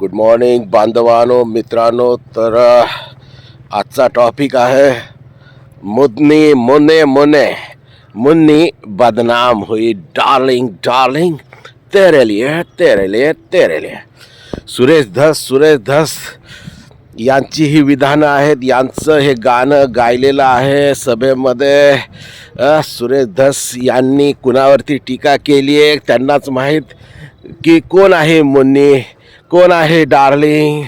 Good morning बांधवानो मित्रांनो. तर आजचा टॉपिक आहे मुदनी मुने मुने मुन्नी बदनाम हुई डार्लिंग डार्लिंग तेरे लिए तेरे लिए तेरे लिए. सुरेश धस सुरेश धस. यांची ही विधानं आहेत यांचं हे गाणं गायलेलं आहे सभेमध्ये. सुरेश धस यांनी कुणावरती टीका केली आहे? त्यांनाच माहीत की कोण आहे मुन्नी? कोण आहे डार्लिंग?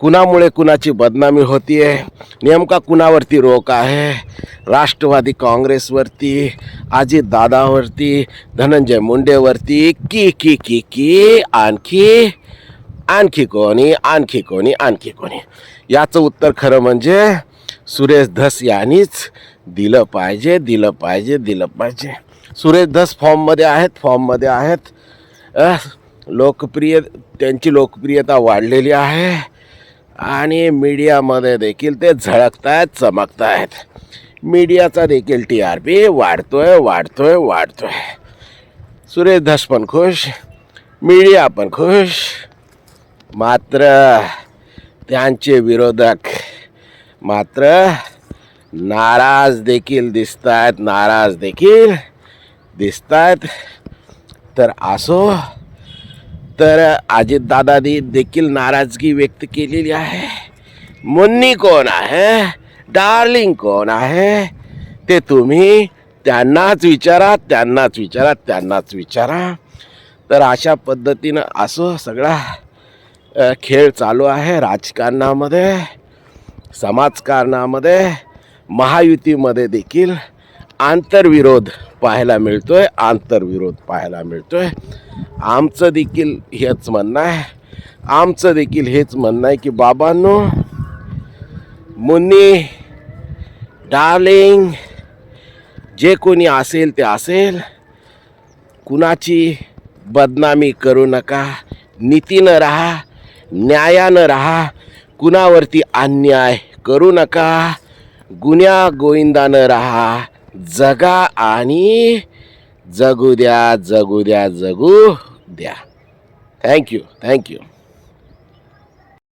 कुणामुळे कुणाची बदनामी होतीये? नेमका कुणावरती रोक आहे? राष्ट्रवादी काँग्रेसवरती आजी दादावरती धनंजय मुंडेवरती की की की की आणखी आणखी कोणी आणखी कोणी आणखी कोणी? याचं उत्तर खरं म्हणजे सुरेश धस यांनीच दिलं पाहिजे दिलं पाहिजे दिलं पाहिजे. सुरेश धस फॉर्ममध्ये आहेत फॉर्ममध्ये आहेत. लोकप्रिय त्यांची लोकप्रियता वाढलेली आहे आणि मीडियामध्ये देखील ते झळकत आहेत चमकत आहेत मीडियाचा देखील टी आर पी वाढतो आहे वाढतो आहे वाढतो आहे सुरेश धस पण खुश मीडिया पण खुश. मात्र त्यांचे विरोधक मात्र नाराज देखील दिसत आहेत नाराज देखील दिसत आहेत तर असो तर अजितदादा देखील नाराजगी व्यक्त केलेली आहे. मुन्नी कोण आहे? डार्लिंग कोण आहे? ते तुम्ही त्यांनाच विचारा त्यांनाच विचारा त्यांनाच विचारा. तर अशा पद्धतीनं असं सगळा खेळ चालू आहे राजकारणामध्ये समाजकारणामध्ये महायुतीमध्ये देखील. आंतरविरोध पाहायला मिळतो आहे आंतरविरोध पाहायला मिळतो आहे आमचं देखील हेच म्हणणं आहे. आमचं देखील हेच म्हणणं आहे की बाबांनो मुन्नी डार्लिंग जे कोणी असेल ते असेल. कुणाची बदनामी करू नका. नीतीनं राहा न्यायानं राहा. कुणावरती अन्याय करू नका. गुन्ह्या गोविंदानं राहा. जगा आणि जगू द्या जगू द्या जगू द्या. Thank you thank you